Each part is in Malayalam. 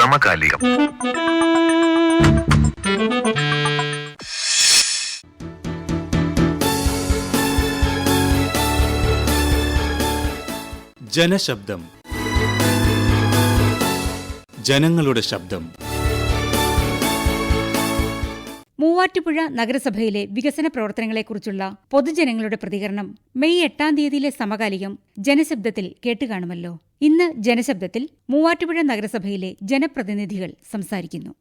സമകാലികം. ജനശബ്ദം. ജനങ്ങളുടെ ശബ്ദം. മൂവാറ്റുപുഴ നഗരസഭയിലെ വികസന പ്രവർത്തനങ്ങളെക്കുറിച്ചുള്ള പൊതുജനങ്ങളുടെ പ്രതികരണം മെയ് എട്ടാം തീയതിയിലെ സമകാലികം ജനശബ്ദത്തിൽ കേട്ടുകാണുമല്ലോ. ഇന്ന് ജനശബ്ദത്തിൽ മൂവാറ്റുപുഴ നഗരസഭയിലെ ജനപ്രതിനിധികൾ സംസാരിക്കുന്നു.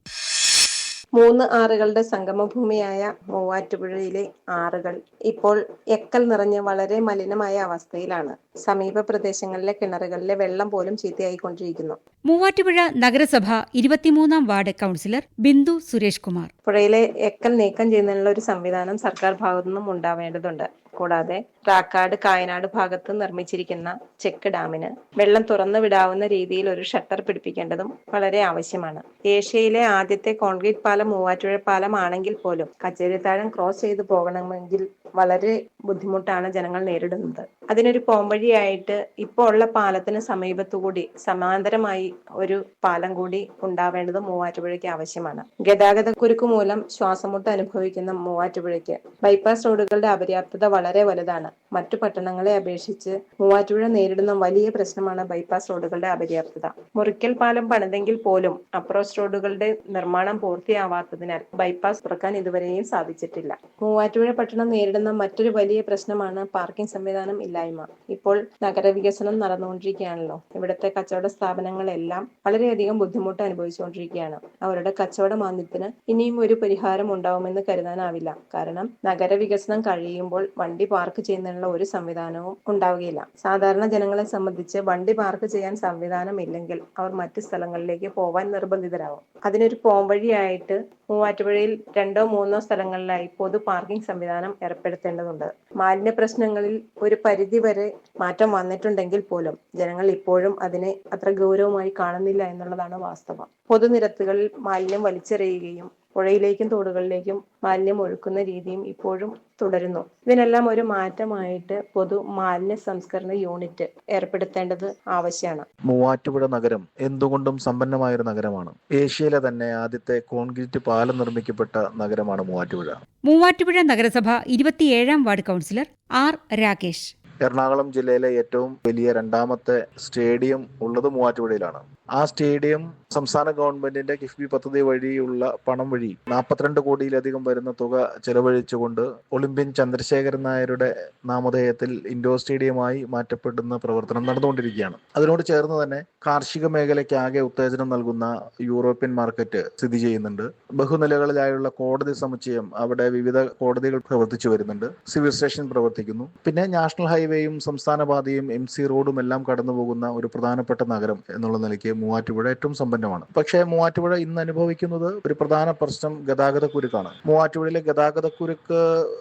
മൂന്ന് ആറുകളുടെ സംഗമഭൂമിയായ മൂവാറ്റുപുഴയിലെ ആറുകൾ ഇപ്പോൾ എക്കൽ നിറഞ്ഞ് വളരെ മലിനമായ അവസ്ഥയിലാണ്. സമീപ പ്രദേശങ്ങളിലെ കിണറുകളിലെ വെള്ളം പോലും ചീത്തയായിക്കൊണ്ടിരിക്കുന്നു. മൂവാറ്റുപുഴ നഗരസഭ ഇരുപത്തിമൂന്നാം വാർഡ് കൗൺസിലർ ബിന്ദു സുരേഷ് കുമാർ പുഴയിലെ എക്കൽ നീക്കം ചെയ്യുന്നതിനുള്ള ഒരു സംവിധാനം സർക്കാർ ഭാഗത്തു നിന്നും ഉണ്ടാവേണ്ടതുണ്ട്. കൂടാതെ റാക്കാട് കായനാട് ഭാഗത്ത് നിർമ്മിച്ചിരിക്കുന്ന ചെക്ക് ഡാമിന് വെള്ളം തുറന്നു വിടാവുന്ന രീതിയിൽ ഒരു ഷട്ടർ പിടിപ്പിക്കേണ്ടതും വളരെ ആവശ്യമാണ്. ഏഷ്യയിലെ ആദ്യത്തെ കോൺക്രീറ്റ് പാലം മൂവാറ്റുപുഴ പാലം ആണെങ്കിൽ പോലും കച്ചേരിത്താഴം ക്രോസ് ചെയ്തു പോകണമെങ്കിൽ വളരെ ബുദ്ധിമുട്ടാണ് ജനങ്ങൾ നേരിടുന്നത്. അതിനൊരു പോംവഴിയായിട്ട് ഇപ്പോൾ ഉള്ള പാലത്തിന് സമീപത്തുകൂടി സമാന്തരമായി ഒരു പാലം കൂടി ഉണ്ടാവേണ്ടത് മൂവാറ്റുപുഴയ്ക്ക് ആവശ്യമാണ്. ഗതാഗത കുരുക്ക് മൂലം ശ്വാസമുട്ട് അനുഭവിക്കുന്ന മൂവാറ്റുപുഴയ്ക്ക് ബൈപ്പാസ് റോഡുകളുടെ അപര്യാപ്തത വളരെ വലുതാണ്. മറ്റു പട്ടണങ്ങളെ അപേക്ഷിച്ച് മൂവാറ്റുപുഴ നേരിടുന്ന വലിയ പ്രശ്നമാണ് ബൈപ്പാസ് റോഡുകളുടെ അപര്യാപ്തത. മുറിക്കൽ പാലം പണിതെങ്കിൽ പോലും അപ്രോച്ച് റോഡുകളുടെ നിർമ്മാണം പൂർത്തിയാവാത്തതിനാൽ ബൈപ്പാസ് തുറക്കാൻ ഇതുവരെയും സാധിച്ചിട്ടില്ല. മൂവാറ്റുപുഴ പട്ടണം നേരിടുന്ന മറ്റൊരു വലിയ പ്രശ്നമാണ് പാർക്കിംഗ് സംവിധാനം ഇല്ലായ്മ. ഇപ്പോൾ നഗരവികസനം നടന്നുകൊണ്ടിരിക്കുകയാണല്ലോ. ഇവിടുത്തെ കച്ചവട സ്ഥാപനങ്ങളെല്ലാം വളരെയധികം ബുദ്ധിമുട്ട് അനുഭവിച്ചുകൊണ്ടിരിക്കുകയാണ്. അവരുടെ കച്ചവട മാന്ദ്യത്തിന് ഇനിയും ഒരു പരിഹാരം ഉണ്ടാവുമെന്ന് കരുതാനാവില്ല. കാരണം നഗരവികസനം കഴിയുമ്പോൾ വണ്ടി പാർക്ക് ചെയ്യുന്നതിനുള്ള ഒരു സംവിധാനവും ഉണ്ടാവുകയില്ല. സാധാരണ ജനങ്ങളെ സംബന്ധിച്ച് വണ്ടി പാർക്ക് ചെയ്യാൻ സംവിധാനം ഇല്ലെങ്കിൽ അവർ മറ്റു സ്ഥലങ്ങളിലേക്ക് പോവാൻ നിർബന്ധിതരാകും അതിനൊരു പോംവഴിയായിട്ട് മൂവാറ്റുപുഴയിൽ രണ്ടോ മൂന്നോ സ്ഥലങ്ങളിലായി പൊതു പാർക്കിംഗ് സംവിധാനം ഏർപ്പെടുത്തേണ്ടതുണ്ട്. മാലിന്യ പ്രശ്നങ്ങളിൽ ഒരു പരിധി വരെ മാറ്റം വന്നിട്ടുണ്ടെങ്കിൽ പോലും ജനങ്ങൾ ഇപ്പോഴും അതിനെ അത്ര ഗൗരവമായി കാണുന്നില്ല എന്നുള്ളതാണ് വാസ്തവം. പൊതുനിരത്തുകളിൽ മാലിന്യം വലിച്ചെറിയുകയും പുഴയിലേക്കും തോടുകളിലേക്കും മാലിന്യം ഒഴുക്കുന്ന രീതിയും ഇപ്പോഴും തുടരുന്നു. ഇതിനെല്ലാം ഒരു മാറ്റമായിട്ട് പൊതു മാലിന്യ സംസ്കരണ യൂണിറ്റ് ഏർപ്പെടുത്തേണ്ടത് ആവശ്യമാണ്. മൂവാറ്റുപുഴ നഗരം എന്തുകൊണ്ടും സമ്പന്നമായ ഒരു നഗരമാണ്. ഏഷ്യയിലെ തന്നെ ആദ്യത്തെ കോൺക്രീറ്റ് പാലം നിർമ്മിക്കപ്പെട്ട നഗരമാണ് മൂവാറ്റുപുഴ. മൂവാറ്റുപുഴ നഗരസഭ ഇരുപത്തിയേഴാം ward councillor R Rakesh. Ernakulam ജില്ലയിലെ ഏറ്റവും വലിയ രണ്ടാമത്തെ സ്റ്റേഡിയം ഉള്ളത് മൂവാറ്റുപുഴയിലാണ്. ആ സ്റ്റേഡിയം സംസ്ഥാന ഗവൺമെന്റിന്റെ കിഫ്ബി പദ്ധതി വഴിയുള്ള പണം വഴി നാൽപ്പത്തിരണ്ട് കോടിയിലധികം വരുന്ന തുക ചെലവഴിച്ചുകൊണ്ട് ഒളിമ്പ്യൻ ചന്ദ്രശേഖരൻ നായരുടെ നാമധേയത്തിൽ ഇൻഡോർ സ്റ്റേഡിയമായി മാറ്റപ്പെടുന്ന പ്രവർത്തനം നടന്നുകൊണ്ടിരിക്കുകയാണ്. അതിനോട് ചേർന്ന് തന്നെ കാർഷിക മേഖലയ്ക്ക് ആകെ ഉത്തേജനം നൽകുന്ന യൂറോപ്യൻ മാർക്കറ്റ് സ്ഥിതി ചെയ്യുന്നുണ്ട്. ബഹുനിലകളിലായുള്ള കോടതി സമുച്ചയം അവിടെ വിവിധ കോടതികൾ പ്രവർത്തിച്ചു വരുന്നുണ്ട്. സിവിൽ സ്റ്റേഷൻ പ്രവർത്തിക്കുന്നു. പിന്നെ നാഷണൽ ഹൈവേയും സംസ്ഥാന പാതയും എം സി റോഡും എല്ലാം കടന്നുപോകുന്ന ഒരു പ്രധാനപ്പെട്ട നഗരം എന്നുള്ള നിലയ്ക്ക് മൂവാറ്റുപുഴ ഏറ്റവും സമ്പന്നമാണ്. പക്ഷേ മൂവാറ്റുപുഴ ഇന്ന് അനുഭവിക്കുന്നത് ഒരു പ്രധാന പ്രശ്നം ഗതാഗത കുരുക്കാണ് മൂവാറ്റുപുഴയിലെ ഗതാഗത ഇപ്പോ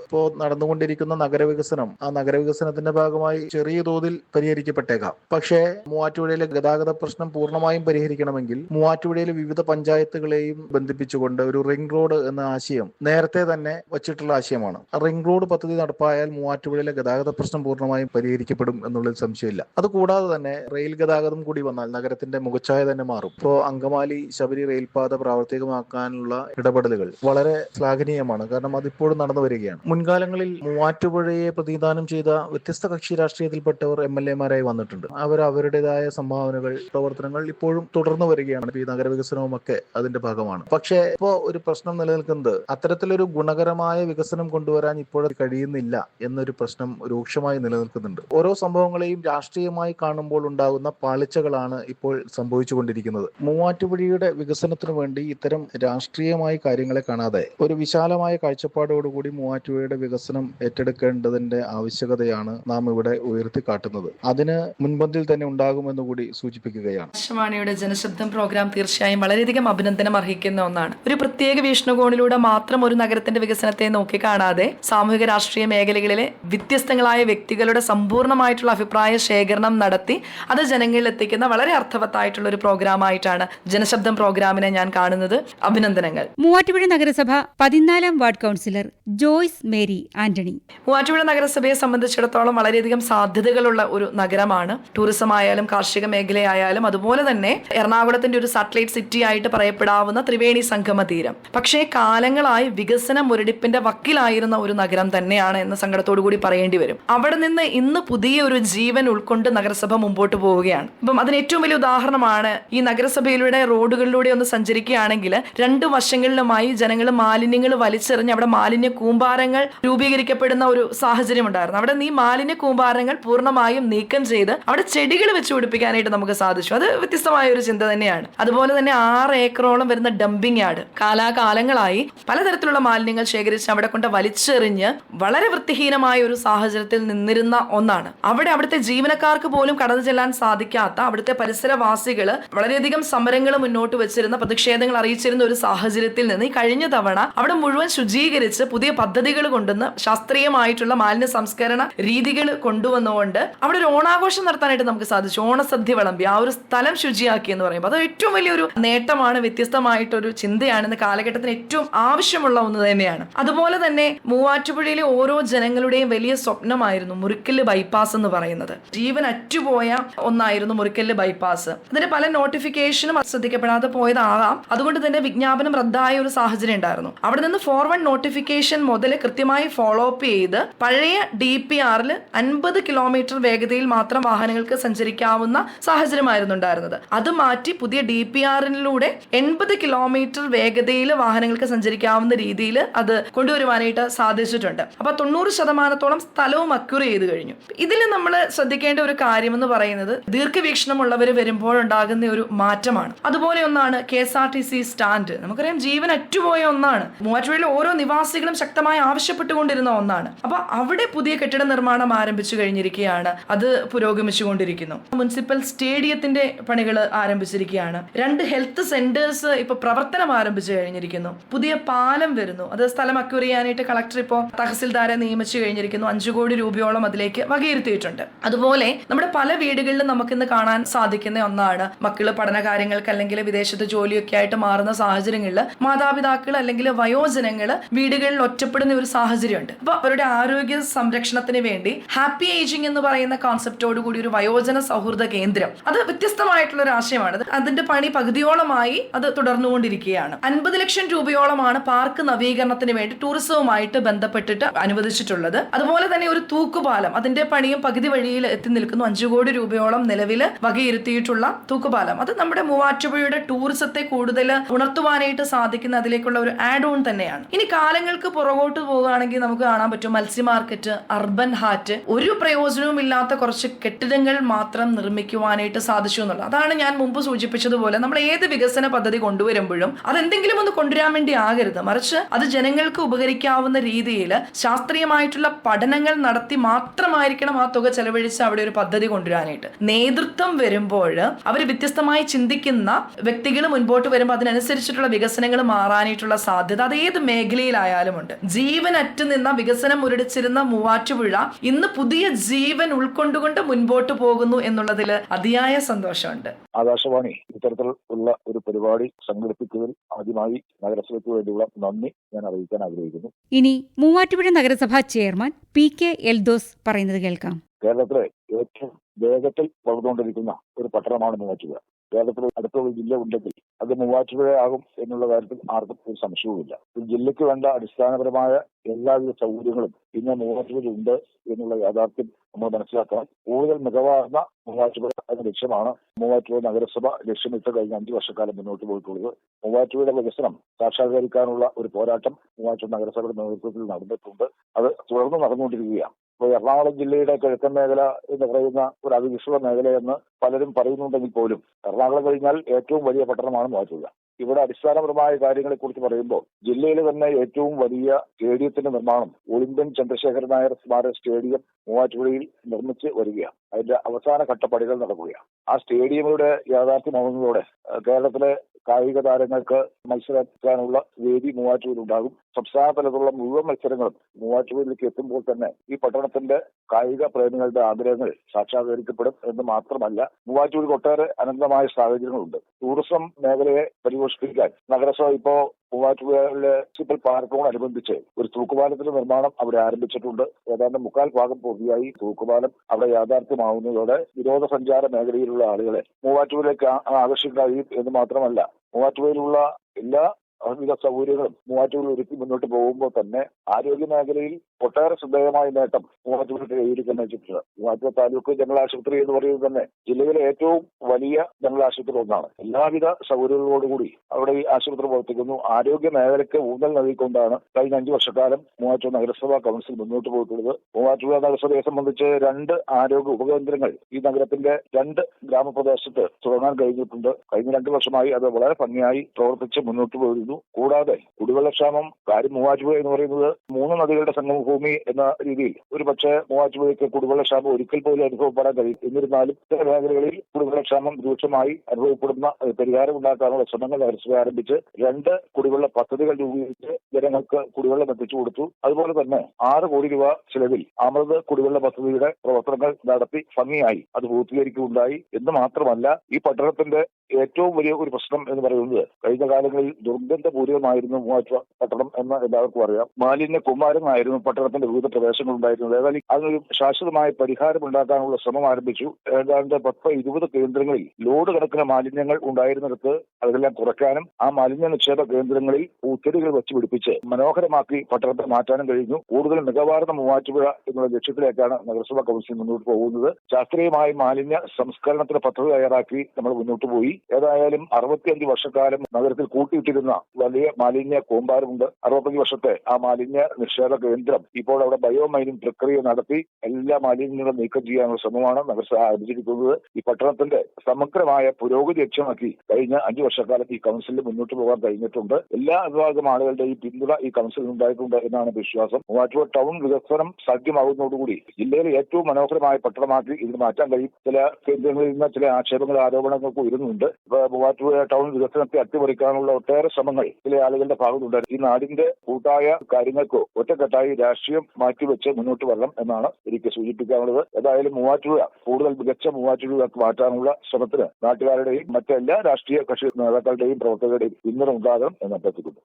ഇപ്പോൾ നടന്നുകൊണ്ടിരിക്കുന്ന നഗരവികസനം ആ നഗരവികസനത്തിന്റെ ഭാഗമായി ചെറിയ തോതിൽ പരിഹരിക്കപ്പെട്ടേക്കാം. പക്ഷേ മൂവാറ്റുപുഴയിലെ ഗതാഗത പ്രശ്നം പൂർണമായും പരിഹരിക്കണമെങ്കിൽ മൂവാറ്റുപുഴയിലെ വിവിധ പഞ്ചായത്തുകളെയും ബന്ധിപ്പിച്ചുകൊണ്ട് ഒരു റിംഗ് റോഡ് എന്ന ആശയം നേരത്തെ തന്നെ വച്ചിട്ടുള്ള ആശയമാണ്. റിംഗ് റോഡ് പദ്ധതി നടപ്പായാൽ മൂവാറ്റുപുഴയിലെ ഗതാഗത പ്രശ്നം പൂർണമായും പരിഹരിക്കപ്പെടും എന്നുള്ളതിൽ സംശയമില്ല. അതുകൂടാതെ തന്നെ റെയിൽ ഗതാഗതം കൂടി വന്നാൽ നഗരത്തിന്റെ മുഖച്ഛായ തന്നെ മാറും. ഇപ്പോ അങ്കമാലി ശബരി റെയിൽപാത പ്രാവർത്തികമാക്കാനുള്ള ഇടപെടലുകൾ വളരെ ശ്ലാഘനീയമാണ്. കാരണം അതിപ്പോഴും നടന്നു വരികയാണ്. മുൻകാലങ്ങളിൽ മൂവാറ്റുപുഴയെ പ്രതിദാനം ചെയ്ത വ്യത്യസ്ത കക്ഷി രാഷ്ട്രീയത്തിൽപ്പെട്ടവർ എം എൽ എമാരായി വന്നിട്ടുണ്ട്. അവർ അവരുടേതായ സംഭാവനകൾ പ്രവർത്തനങ്ങൾ ഇപ്പോഴും തുടർന്നു വരികയാണ്. ഈ നഗരവികസനവും ഒക്കെ അതിന്റെ ഭാഗമാണ്. പക്ഷേ ഇപ്പോ ഒരു പ്രശ്നം നിലനിൽക്കുന്നത് അത്തരത്തിലൊരു ഗുണകരമായ വികസനം കൊണ്ടുവരാൻ ഇപ്പോഴും കഴിയുന്നില്ല എന്നൊരു പ്രശ്നം രൂക്ഷമായി നിലനിൽക്കുന്നുണ്ട്. ഓരോ സംഭവങ്ങളെയും രാഷ്ട്രീയമായി കാണുമ്പോൾ ഉണ്ടാകുന്ന പാളിച്ചകളാണ് ഇപ്പോൾ സംഭവിച്ചുകൊണ്ടിരിക്കുന്നത്. മൂവാറ്റുപുഴയുടെ വികസനത്തിനു വേണ്ടി ഇത്തരം രാഷ്ട്രീയമായ കാര്യങ്ങളെ കാണാതെ ഒരു വിശാലമായ കാഴ്ചപ്പാടോടുകൂടി മൂവാറ്റുപുഴയുടെ വികസനം ഏറ്റെടുക്കേണ്ടതിന്റെ ആവശ്യകതയാണ് നാം ഇവിടെ ഉയർത്തിക്കാട്ടുന്നത്. അതിന് മുൻപന്തിൽ തന്നെ ഉണ്ടാകുമെന്ന് കൂടി സൂചിപ്പിക്കുകയാണ്. ആകാശവാണിയുടെ ജനശബ്ദം പ്രോഗ്രാം തീർച്ചയായും വളരെയധികം അഭിനന്ദനം അർഹിക്കുന്ന ഒന്നാണ്. ഒരു പ്രത്യേക വീക്ഷണകോണിലൂടെ മാത്രം ഒരു നഗരത്തിന്റെ വികസനത്തെ നോക്കി കാണാതെ സാമൂഹിക രാഷ്ട്രീയ മേഖലകളിലെ വ്യത്യസ്തങ്ങളായ വ്യക്തികളുടെ സമ്പൂർണമായിട്ടുള്ള അഭിപ്രായ ശേഖരണം നടത്തി അത് ജനങ്ങളിൽ എത്തിക്കുന്ന വളരെ അർത്ഥവത്തായിട്ടുള്ള വ്യത്യസ്തമായിട്ടുള്ള ഒരു പ്രോഗ്രാമായിട്ടാണ് ജനശബ്ദം പ്രോഗ്രാമിനെ ഞാൻ കാണുന്നത്. അഭിനന്ദനങ്ങൾ. മൂവാറ്റുപുഴ നഗരസഭ പതിനാലാം ward councillor Joyce Mary Antony. Muvattupuzha നഗരസഭയെ സംബന്ധിച്ചിടത്തോളം വളരെയധികം സാധ്യതകളുള്ള ഒരു നഗരമാണ്. ടൂറിസം ആയാലും കാർഷിക മേഖലയായാലും അതുപോലെ തന്നെ എറണാകുളത്തിന്റെ ഒരു സാറ്റലൈറ്റ് സിറ്റി ആയിട്ട് പറയപ്പെടാവുന്ന ത്രിവേണി സംഗമ തീരം. പക്ഷേ കാലങ്ങളായി വികസന മുരടിപ്പിന്റെ വക്കിലായിരുന്ന ഒരു നഗരം തന്നെയാണ് എന്ന സങ്കടത്തോടു കൂടി പറയേണ്ടി വരും. അവിടെ നിന്ന് ഇന്ന് പുതിയ ഒരു ജീവൻ ഉൾക്കൊണ്ട് നഗരസഭ മുമ്പോട്ട് പോവുകയാണ്. അപ്പം അതിന് ഏറ്റവും വലിയ ഉദാഹരണമാണ് ഈ നഗരസഭയിലൂടെ റോഡുകളിലൂടെ ഒന്ന് സഞ്ചരിക്കുകയാണെങ്കിൽ രണ്ട് വശങ്ങളിലുമായി ജനങ്ങൾ മാലിന്യങ്ങൾ വലിച്ചെറിഞ്ഞ് അവിടെ മാലിന്യ കൂമ്പാരങ്ങൾ രൂപീകരിക്കപ്പെടുന്ന ഒരു സാഹചര്യം ഉണ്ടായിരുന്നു. അവിടെ നീ മാലിന്യ കൂമ്പാരങ്ങൾ പൂർണമായും നീക്കം ചെയ്ത് അവിടെ ചെടികൾ വെച്ച് പിടിപ്പിക്കാനായിട്ട് നമുക്ക് സാധിച്ചു. അത് വ്യത്യസ്തമായ ഒരു ചിന്ത തന്നെയാണ്. അതുപോലെ തന്നെ ആറ് ഏക്കറോളം വരുന്ന ഡംപിംഗ് യാർഡ് കാലാകാലങ്ങളായി പലതരത്തിലുള്ള മാലിന്യങ്ങൾ ശേഖരിച്ച് അവിടെ കൊണ്ട് വലിച്ചെറിഞ്ഞ് വളരെ വൃത്തിഹീനമായ ഒരു സാഹചര്യത്തിൽ നിന്നിരുന്ന ഒന്നാണ്. അവിടെ അവിടുത്തെ ജീവനക്കാർക്ക് പോലും കടന്നു ചെല്ലാൻ സാധിക്കാത്ത അവിടുത്തെ പരിസരവാസികൾ വളരെയധികം സമരങ്ങൾ മുന്നോട്ട് വെച്ചിരുന്ന പ്രതിഷേധങ്ങൾ അറിയിച്ചിരുന്ന ഒരു സാഹചര്യത്തിൽ നിന്ന് ഈ കഴിഞ്ഞ തവണ അവിടെ മുഴുവൻ ശുചീകരിച്ച് പുതിയ പദ്ധതികൾ കൊണ്ടുവന്ന് ശാസ്ത്രീയമായിട്ടുള്ള മാലിന്യ സംസ്കരണ രീതികൾ കൊണ്ടുവന്നുകൊണ്ട് അവിടെ ഒരു ഓണാഘോഷം നടത്താനായിട്ട് നമുക്ക് സാധിച്ചു. ഓണസദ്യ വിളമ്പി ആ ഒരു സ്ഥലം ശുചിയാക്കി എന്ന് പറയുമ്പോൾ അത് ഏറ്റവും വലിയൊരു നേട്ടമാണ് വ്യത്യസ്തമായിട്ടൊരു ചിന്തയാണ് ഇന്ന് കാലഘട്ടത്തിന് ഏറ്റവും ആവശ്യമുള്ള ഒന്ന് തന്നെയാണ്. അതുപോലെ തന്നെ മൂവാറ്റുപുഴയിലെ ഓരോ ജനങ്ങളുടെയും വലിയ സ്വപ്നമായിരുന്നു മുറിക്കൽ ബൈപ്പാസ് എന്ന് പറയുന്നത്. ജീവൻ അറ്റുപോയ ഒന്നായിരുന്നു മുറിക്കൽ ബൈപ്പാസ്. അതിന്റെ പല നോട്ടിഫിക്കേഷനും ശ്രദ്ധിക്കപ്പെടാതെ പോയതാകാം അതുകൊണ്ട് തന്നെ വിജ്ഞാപനം റദ്ദായ ഒരു സാഹചര്യം ഉണ്ടായിരുന്നു. അവിടെ നിന്ന് ഫോർവേഡ് നോട്ടിഫിക്കേഷൻ മുതൽ കൃത്യമായി ഫോളോ അപ്പ് ചെയ്ത് പഴയ ഡി പി ആറിൽ അൻപത് കിലോമീറ്റർ വേഗതയിൽ മാത്രം വാഹനങ്ങൾക്ക് സഞ്ചരിക്കാവുന്ന സാഹചര്യമായിരുന്നു ഉണ്ടായിരുന്നത്. അത് മാറ്റി പുതിയ ഡി പി ആറിലൂടെ എൺപത് കിലോമീറ്റർ വേഗതയിൽ വാഹനങ്ങൾക്ക് സഞ്ചരിക്കാവുന്ന രീതിയിൽ അത് കൊണ്ടുവരുവാനായിട്ട് സാധിച്ചിട്ടുണ്ട്. അപ്പൊ തൊണ്ണൂറ് ശതമാനത്തോളം സ്ഥലവും അക്യൂർ ചെയ്ത് കഴിഞ്ഞു. ഇതിൽ നമ്മൾ ശ്രദ്ധിക്കേണ്ട ഒരു കാര്യം എന്ന് പറയുന്നത് ദീർഘവീക്ഷണമുള്ളവർ വരുമ്പോൾ ഉണ്ടാകുന്ന ഒരു മാറ്റമാണ്. അതുപോലെ ഒന്നാണ് K S R T C stand. നമുക്കറിയാം ജീവൻ അറ്റുപോയ ഒന്നാണ്. മൂവാറ്റുപുഴയിലെ ഓരോ നിവാസികളും ശക്തമായി ആവശ്യപ്പെട്ടുകൊണ്ടിരുന്ന ഒന്നാണ്. അപ്പൊ അവിടെ പുതിയ കെട്ടിട നിർമ്മാണം ആരംഭിച്ചു കഴിഞ്ഞിരിക്കുകയാണ്. അത് പുരോഗമിച്ചു കൊണ്ടിരിക്കുന്നു മുനിസിപ്പൽ സ്റ്റേഡിയത്തിന്റെ പണികൾ ആരംഭിച്ചിരിക്കുകയാണ്. രണ്ട് ഹെൽത്ത് സെന്റേഴ്സ് ഇപ്പൊ പ്രവർത്തനം ആരംഭിച്ചു കഴിഞ്ഞിരിക്കുന്നു. പുതിയ പാലം വരുന്നു. അത് സ്ഥലം അക്വറിയാനായിട്ട് കളക്ടർ ഇപ്പോൾ തഹസിൽദാരെ നിയമിച്ചു കഴിഞ്ഞിരിക്കുന്നു. അഞ്ചു കോടി രൂപയോളം അതിലേക്ക് വകയിരുത്തിയിട്ടുണ്ട്. അതുപോലെ നമ്മുടെ പല വീടുകളിലും നമുക്കിന്ന് കാണാൻ സാധിക്കുന്ന ഒന്നാണ് മക്കൾ പഠന കാര്യങ്ങൾക്ക് അല്ലെങ്കിൽ വിദേശത്ത് ജോലിയൊക്കെ ആയിട്ട് മാറുന്ന സാഹചര്യങ്ങളിൽ മാതാപിതാക്കൾ അല്ലെങ്കിൽ വയോജനങ്ങൾ വീടുകളിൽ ഒറ്റപ്പെടുന്ന ഒരു സാഹചര്യമുണ്ട്. അപ്പൊ അവരുടെ ആരോഗ്യ സംരക്ഷണത്തിന് വേണ്ടി ഹാപ്പി ഏജിംഗ് എന്ന് പറയുന്ന കോൺസെപ്റ്റോട് കൂടി ഒരു വയോജന സൗഹൃദ കേന്ദ്രം. അത് വ്യത്യസ്തമായിട്ടുള്ള ഒരു ആശയമാണ്. അതിന്റെ പണി പകുതിയോളമായി അത് തുടർന്നുകൊണ്ടിരിക്കുകയാണ്. അൻപത് ലക്ഷം രൂപയോളമാണ് പാർക്ക് നവീകരണത്തിന് വേണ്ടി ടൂറിസവുമായിട്ട് ബന്ധപ്പെട്ടിട്ട് അനുവദിച്ചിട്ടുള്ളത്. അതുപോലെ തന്നെ ഒരു തൂക്കുപാലം. അതിന്റെ പണിയും പകുതി വഴിയിൽ എത്തി നിൽക്കുന്നു. അഞ്ചു കോടി രൂപയോളം നിലവിൽ വകയിരുത്തിയിട്ടുള്ള തൂക്കുപാലം. അത് നമ്മുടെ മൂവാറ്റുപുഴയുടെ ടൂറിസത്തെ കൂടുതൽ ഉണർത്തുവാനായിട്ട് സാധിക്കുന്ന അതിലേക്കുള്ള ഒരു ആഡ് ഓൺ തന്നെയാണ്. ഇനി കാലങ്ങൾക്ക് പുറകോട്ട് പോവുകയാണെങ്കിൽ നമുക്ക് കാണാൻ പറ്റും മത്സ്യ മാർക്കറ്റ് അർബൻ ഹാറ്റ് ഒരു പ്രയോജനവും ഇല്ലാത്ത കുറച്ച് കെട്ടിടങ്ങൾ മാത്രം നിർമ്മിക്കുവാനായിട്ട് സാധിച്ചു എന്നുള്ളത്. അതാണ് ഞാൻ മുമ്പ് സൂചിപ്പിച്ചതുപോലെ നമ്മൾ ഏത് വികസന പദ്ധതി കൊണ്ടുവരുമ്പോഴും അതെന്തെങ്കിലും ഒന്ന് കൊണ്ടുവരാൻ വേണ്ടി ആകരുത്. മറിച്ച് അത് ജനങ്ങൾക്ക് ഉപകരിക്കാവുന്ന രീതിയിൽ ശാസ്ത്രീയമായിട്ടുള്ള പഠനങ്ങൾ നടത്തി മാത്രമായിരിക്കണം ആ തുക ചെലവഴിച്ച് അവിടെ ഒരു പദ്ധതി കൊണ്ടുവരാനായിട്ട്. നേതൃത്വം വരുമ്പോൾ അവർ വ്യത്യസ്തമായി ചിന്തിക്കുന്ന വ്യക്തികൾ മുൻപോട്ട് വരുമ്പോൾ അതിനനുസരിച്ചിട്ടുള്ള വികസനങ്ങൾ മാറാനായിട്ടുള്ള സാധ്യത അത് ഏത് മേഖലയിലായാലും ഉണ്ട്. ജീവൻ അറ്റു നിന്ന വികസനം മുരടിച്ചിരുന്ന മൂവാറ്റുപുഴ ഇന്ന് പുതിയ ജീവൻ ഉൾക്കൊണ്ടുകൊണ്ട് മുൻപോട്ട് പോകുന്നു എന്നുള്ളതിൽ അതിയായ സന്തോഷമുണ്ട്. ആകാശവാണി ഇത്തരത്തിൽ ഉള്ള ഒരു പരിപാടി സംഘടിപ്പിച്ചതിൽ ആദ്യമായി നഗരസഭയ്ക്ക് വേണ്ടിയുള്ള നന്ദി ഞാൻ അറിയിക്കാൻ ആഗ്രഹിക്കുന്നു. ഇനി മൂവാറ്റുപുഴ നഗരസഭാ ചെയർമാൻ പി കെ എൽദോസ് പറയുന്നത് കേൾക്കാം. കേരളത്തിലെ ഏറ്റവും വേഗത്തിൽ വളർന്നുകൊണ്ടിരിക്കുന്ന ഒരു പട്ടണമാണ് മൂവാറ്റുപുഴ. കേരളത്തിൽ അടുത്തുള്ള ജില്ല ഉണ്ടെങ്കിൽ അത് മൂവാറ്റുപുഴയാകും എന്നുള്ള കാര്യത്തിൽ ആർക്കും ഒരു സംശയവുമില്ല. ഒരു ജില്ലയ്ക്ക് വേണ്ട അടിസ്ഥാനപരമായ എല്ലാവിധ സൗകര്യങ്ങളും ഇന്ന് മൂവാറ്റുപുഴ ഉണ്ട് എന്നുള്ള യാഥാർത്ഥ്യം നമ്മൾ മനസ്സിലാക്കണം കൂടുതൽ മികവാർന്ന മൂവാറ്റുപുഴ എന്ന ലക്ഷ്യമാണ് മൂവാറ്റുപുഴ നഗരസഭ ലക്ഷ്യമിട്ട് കഴിഞ്ഞ അഞ്ചു വർഷക്കാലം മുന്നോട്ട് പോയിട്ടുള്ളത്. മൂവാറ്റുപുഴയുടെ വികസനം സാക്ഷാത്കരിക്കാനുള്ള ഒരു പോരാട്ടം മൂവാറ്റുപുഴ നഗരസഭയുടെ നേതൃത്വത്തിൽ നടന്നിട്ടുണ്ട്. അത് തുടർന്ന് നടന്നുകൊണ്ടിരിക്കുകയാണ്. എറണാകുളം ജില്ലയുടെ കിഴക്കൻ മേഖല എന്ന് പറയുന്ന ഒരു അവികസിത മേഖലയെന്ന് പലരും പറയുന്നുണ്ടെങ്കിൽ പോലും എറണാകുളം കഴിഞ്ഞാൽ ഏറ്റവും വലിയ പട്ടണമാണ് മാറ്റുക ഇവിടെ അടിസ്ഥാനപരമായ കാര്യങ്ങളെ കുറിച്ച് പറയുമ്പോൾ ജില്ലയിലെ തന്നെ ഏറ്റവും വലിയ സ്റ്റേഡിയത്തിന്റെ നിർമ്മാണം ഒളിമ്പ്യൻ ചന്ദ്രശേഖര നായർ സ്മാരക സ്റ്റേഡിയം മൂവാറ്റുപുഴയിൽ നിർമ്മിച്ച് വരികയാണ്. അതിന്റെ അവസാന ഘട്ടപ്പടികൾ നടക്കുകയാണ്. ആ സ്റ്റേഡിയങ്ങളുടെ യാഥാർത്ഥ്യമാകുന്നതോടെ കേരളത്തിലെ കായിക താരങ്ങൾക്ക് മത്സരിക്കാനുള്ള വേദി മൂവാറ്റുപുഴയിൽ ഉണ്ടാകും. സംസ്ഥാന തലത്തിലുള്ള മുഴുവൻ മത്സരങ്ങളും മൂവാറ്റുപുഴയിലേക്ക് എത്തുമ്പോൾ തന്നെ ഈ പട്ടണത്തിന്റെ കായിക പ്രേമികളുടെ ആഗ്രഹങ്ങൾ സാക്ഷാത്കരിക്കപ്പെടും എന്ന് മാത്രമല്ല മൂവാറ്റുപുഴ ഒട്ടേറെ അനന്തമായ സാഹചര്യങ്ങളുണ്ട്. ടൂറിസം മേഖലയെ പരിപോഷിപ്പിക്കാൻ നഗരസഭ ഇപ്പോ മൂവാറ്റുപുഴയിലെ മുനിസിപ്പൽ പാർക്കിനോടനുബന്ധിച്ച് ഒരു തൂക്കുപാലത്തിന്റെ നിർമ്മാണം അവിടെ ആരംഭിച്ചിട്ടുണ്ട്. ഏതാണ്ട് മുക്കാൽ ഭാഗം പൂർത്തിയായി തൂക്കുപാലം അവിടെ യാഥാർത്ഥ്യമാവുന്നതോടെ വിനോദസഞ്ചാര മേഖലയിലുള്ള ആളുകളെ മൂവാറ്റുപുഴയിലേക്ക് ആകർഷിക്കാൻ എന്ന് മാത്രമല്ല മൂവാറ്റുപുഴയിലുള്ള എല്ലാ ആധുനിക സൗകര്യങ്ങളും മൂവാറ്റുപുഴ ഒരുക്കി മുന്നോട്ട് പോകുമ്പോൾ തന്നെ ആരോഗ്യ മേഖലയിൽ ഒട്ടേറെ ശ്രദ്ധേയമായ നേട്ടം മൂവാറ്റുപുഴ കൈവരിക്കുന്ന വെച്ചിട്ടുണ്ട്. മൂവാറ്റുപുഴ താലൂക്ക് ജനറൽ ആശുപത്രി എന്ന് പറയുന്നത് തന്നെ ജില്ലയിലെ ഏറ്റവും വലിയ ജനറൽ ആശുപത്രി ഒന്നാണ്. എല്ലാവിധ സൗകര്യങ്ങളോടുകൂടി അവിടെ ഈ ആശുപത്രി പ്രവർത്തിക്കുന്നു. ആരോഗ്യ മേഖലയ്ക്ക് ഊന്നൽ നൽകിക്കൊണ്ടാണ് കഴിഞ്ഞ അഞ്ചു വർഷക്കാലം മൂവാറ്റുപുഴ നഗരസഭാ കൗൺസിൽ മുന്നോട്ട് പോയിട്ടുള്ളത്. മൂവാറ്റുപുഴ നഗരസഭയെ സംബന്ധിച്ച് രണ്ട് ആരോഗ്യ ഉപകേന്ദ്രങ്ങൾ ഈ നഗരത്തിന്റെ രണ്ട് ഗ്രാമപ്രദേശത്ത് തുടങ്ങാൻ കഴിഞ്ഞിട്ടുണ്ട്. കഴിഞ്ഞ രണ്ടു വർഷമായി അത് വളരെ ഭംഗിയായി പ്രവർത്തിച്ച് മുന്നോട്ട് പോയിരുന്നു. കൂടാതെ കുടിവെള്ളക്ഷാമം കാര്യം മൂവാറ്റുപുഴ എന്ന് പറയുന്നത് മൂന്ന് നദികളുടെ സംഗമഭൂമി എന്ന രീതിയിൽ. ഒരു പക്ഷേ മൂവാറ്റുപുഴയ്ക്ക് കുടിവെള്ളക്ഷാമം ഒരിക്കൽ പോലും അനുഭവപ്പെടാൻ കഴിയും എന്നിരുന്നാലും ചില മേഖലകളിൽ കുടിവെള്ളക്ഷാമം രൂക്ഷമായി അനുഭവപ്പെടുന്ന ഏഹ്, പരിഹാരം ഉണ്ടാക്കാനുള്ള ശ്രമങ്ങൾ നഗരസഭ ആരംഭിച്ച് രണ്ട് കുടിവെള്ള പദ്ധതികൾ രൂപീകരിച്ച് ജനങ്ങൾക്ക് കുടിവെള്ളം എത്തിച്ചു കൊടുത്തു. അതുപോലെ തന്നെ ആറ് കോടി രൂപ ചിലവിൽ അമൃത് കുടിവെള്ള പദ്ധതിയുടെ പ്രവർത്തനങ്ങൾ നടത്തി ഭംഗിയായി അത് പൂർത്തീകരിക്കുകയുണ്ടായി. എന്ന് മാത്രമല്ല ഈ പട്ടണത്തിന്റെ ഏറ്റവും വലിയ ഒരു പ്രശ്നം എന്ന് പറയുന്നത് കഴിഞ്ഞ കാലങ്ങളിൽ ദുർഗന്ധപൂരിതമായിരുന്നു മൂവാറ്റുപുഴ പട്ടണം എന്ന് എല്ലാവർക്കും അറിയാം. മാലിന്യ കുമാരനായിരുന്നു പട്ടണത്തിന്റെ വിവിധ പ്രദേശങ്ങൾ ഉണ്ടായിരുന്നത്. ഏതായാലും അതിനൊരു ശാശ്വതമായ പരിഹാരം ഉണ്ടാക്കാനുള്ള ശ്രമം ആരംഭിച്ചു. ഏതാണ്ട് പത്ത് ഇരുപത് കേന്ദ്രങ്ങളിൽ ലോഡ് കണക്കിന് മാലിന്യങ്ങൾ ഉണ്ടായിരുന്നിടത്ത് അതെല്ലാം കുറയ്ക്കാനും ആ മാലിന്യ നിക്ഷേപ കേന്ദ്രങ്ങളിൽ പൂച്ചെടികൾ വെച്ച് പിടിപ്പിച്ച് മനോഹരമാക്കി പട്ടണത്തെ മാറ്റാനും കഴിഞ്ഞു. കൂടുതൽ മികവാർന്ന മൂവാറ്റുപുഴ എന്നുള്ള ലക്ഷ്യത്തിലേക്കാണ് നഗരസഭാ കൌൺസിൽ മുന്നോട്ട് പോകുന്നത്. ശാസ്ത്രീയമായി മാലിന്യ സംസ്കരണത്തിന് പദ്ധതി തയ്യാറാക്കി നമ്മൾ മുന്നോട്ട് പോയി. ഏതായാലും അറുപത്തിയഞ്ച് വർഷക്കാലം നഗരത്തിൽ കൂട്ടിയിട്ടിരുന്ന വലിയ മാലിന്യ കൂമ്പാരമുണ്ട്. അറുപത്തഞ്ച് വർഷത്തെ ആ മാലിന്യ നിക്ഷേപ കേന്ദ്രം ഇപ്പോൾ അവിടെ ബയോ മൈനിങ് പ്രക്രിയ നടത്തി എല്ലാ മാലിന്യങ്ങളും നീക്കം ചെയ്യാനുള്ള ശ്രമമാണ് നഗരസഭ ആരംഭിച്ചിരിക്കുന്നത്. ഈ പട്ടണത്തിന്റെ സമഗ്രമായ പുരോഗതി ലക്ഷ്യമാക്കി കഴിഞ്ഞ അഞ്ചു വർഷക്കാലത്ത് ഈ കൗൺസിലിൽ മുന്നോട്ട് പോകാൻ കഴിഞ്ഞിട്ടുണ്ട്. എല്ലാ വിഭാഗം ആളുകളുടെയും പിന്തുണ ഈ കൗൺസിലിൽ ഉണ്ടായിട്ടുണ്ട് എന്നാണ് വിശ്വാസം. മൂവാറ്റുപുഴ ടൗൺ വികസനം സാധ്യമാകുന്നതോടുകൂടി ജില്ലയിലെ ഏറ്റവും മനോഹരമായ പട്ടണമാക്കി ഇതിന് മാറ്റാൻ കഴിയും. ചില കേന്ദ്രങ്ങളിൽ നിന്ന് ചില ആക്ഷേപങ്ങൾ ആരോപണങ്ങൾക്ക് ഉയരുന്നുണ്ട്. മൂവാറ്റുപുഴ ടൗൺ വികസനത്തെ അട്ടിമറിക്കാനുള്ള ഒട്ടേറെ ശ്രമങ്ങൾ ചില ആളുകളുടെ ഭാഗത്തുണ്ട് ഈ നാടിന്റെ കൂട്ടായ കാര്യങ്ങൾക്കോ ഒറ്റക്കെട്ടായി രാഷ്ട്രീയം മാറ്റിവെച്ച് മുന്നോട്ട് വരണം എന്നാണ് എനിക്ക് സൂചിപ്പിക്കാനുള്ളത്. ഏതായാലും മൂവാറ്റുപുഴ കൂടുതൽ മികച്ച മൂവാറ്റുപുഴയാക്കി മാറ്റാനുള്ള ശ്രമത്തിന് നാട്ടുകാരുടെയും മറ്റെല്ലാ രാഷ്ട്രീയ കക്ഷി നേതാക്കളുടെയും പ്രവർത്തകരുടെയും പിന്തുണ ഉണ്ടാകണം എന്ന് അഭ്യർത്ഥിക്കുന്നു.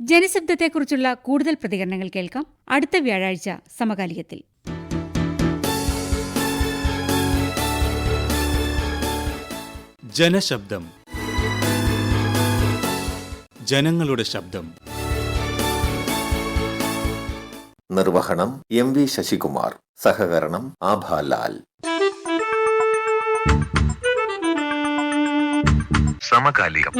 ജനശബ്ദത്തെക്കുറിച്ചുള്ള കൂടുതൽ പ്രതികരണങ്ങൾ കേൾക്കാം. അടുത്ത വ്യാഴാഴ്ച സമകാലികത്തിൽ. ജനശബ്ദം. ജനങ്ങളുടെ ശബ്ദം. നിർവഹണം എം വി ശശികുമാർ. സഹകരണം ആഭാലാൽ സമകാലികം.